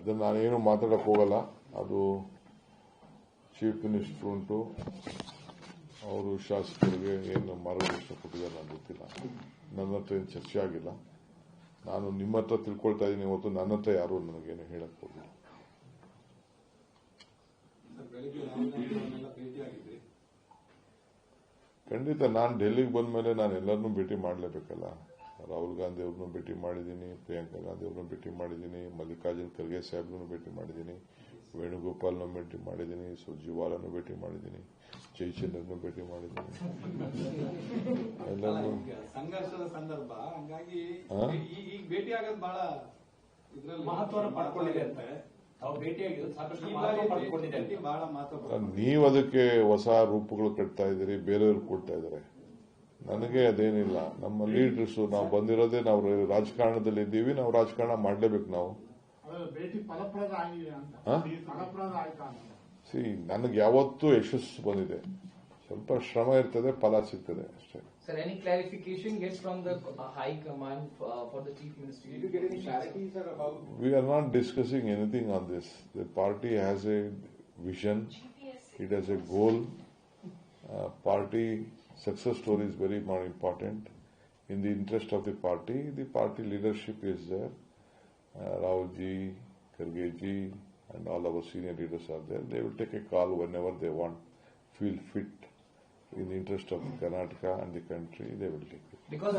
ಅದನ್ನ ನಾನೇನು ಮಾತಾಡಕ್ ಹೋಗಲ್ಲ. ಅದು ಚೀಫ್ ಮಿನಿಸ್ಟರ್ ಉಂಟು ಅವರು ಶಾಸಕರಿಗೆ ಏನು ಮಾರ್ಗದರ್ಶನ ಕೊಟ್ಟಿದ್ದಾರೆ ನನಗೆ ಗೊತ್ತಿಲ್ಲ. ನನ್ನ ಹತ್ರ ಏನು ಚರ್ಚೆ ಆಗಿಲ್ಲ. ನಾನು ನಿಮ್ಮ ಹತ್ರ ತಿಳ್ಕೊಳ್ತಾ ಇದ್ದೀನಿ. ಇವತ್ತು ನನ್ನ ಹತ್ರ ಯಾರು ನನಗೇನು ಹೇಳಕ್ ಹೋಗಿಲ್ಲ. ಖಂಡಿತ ನಾನು ಡೆಲ್ಲಿಗೆ ಬಂದ ಮೇಲೆ ನಾನು ಎಲ್ಲರನ್ನೂ ಭೇಟಿ ಮಾಡಲೇಬೇಕಲ್ಲ. ರಾಹುಲ್ ಗಾಂಧಿ ಅವ್ರನ್ನೂ ಭೇಟಿ ಮಾಡಿದ್ದೀನಿ ಪ್ರಿಯಾಂಕಾ ಗಾಂಧಿ ಅವ್ರನ್ನೂ ಭೇಟಿ ಮಾಡಿದ್ದೀನಿ ಮಲ್ಲಿಕಾರ್ಜುನ್ ಖರ್ಗೆ ಸಾಹೇಬ್ರನ್ನು ಭೇಟಿ ಮಾಡಿದ್ದೀನಿ ವೇಣುಗೋಪಾಲ್ನ ಭೇಟಿ ಮಾಡಿದ್ದೀನಿ ಸುರ್ಜಿವಾಲನ್ನು ಭೇಟಿ ಮಾಡಿದ್ದೀನಿ ಜಯಚಂದ್ರನ್ನು ಭೇಟಿ ಮಾಡಿದ್ದೀನಿ. ಸಂಘರ್ಷದ ಸಂದರ್ಭ ಹಂಗಾಗಿ ಈಗ ಭೇಟಿ ಆಗೋದು ಬಹಳ ಪಡ್ಕೊಂಡಿದೆ ಅಂತ ನೀವು ಅದಕ್ಕೆ ಹೊಸ ರೂಪಗಳು ಕಟ್ತಾ ಇದ್ದೀರಿ ಬೇರೆಯವ್ರು ಕೊಡ್ತಾ ಇದ್ದಾರೆ. ನನಗೆ ಅದೇನಿಲ್ಲ. ನಮ್ಮ ಲೀಡರ್ಸ್ ನಾವು ಬಂದಿರೋದೇ ನಾವು ರಾಜಕಾರಣದಲ್ಲಿ ಇದ್ದೀವಿ ನಾವು ರಾಜಕಾರಣ ಮಾಡಲೇಬೇಕು ನಾವು. ನನಗೆ ಯಾವತ್ತೂ ಯಶಸ್ಸು ಬಂದಿದೆ. ಸ್ವಲ್ಪ ಶ್ರಮ ಇರ್ತದೆ ಫಲ ಸಿಗ್ತದೆ ಅಷ್ಟೇ. We're not discussing anything on this the party has a vision it as a goal party success story is very more important. In the interest of the party, the party leadership is there. Uh, Rahul ji, Kharge ji, and all our senior leaders are there. They will take a call whenever they want, feel fit. In the interest of Karnataka and the country, they will take it. Because of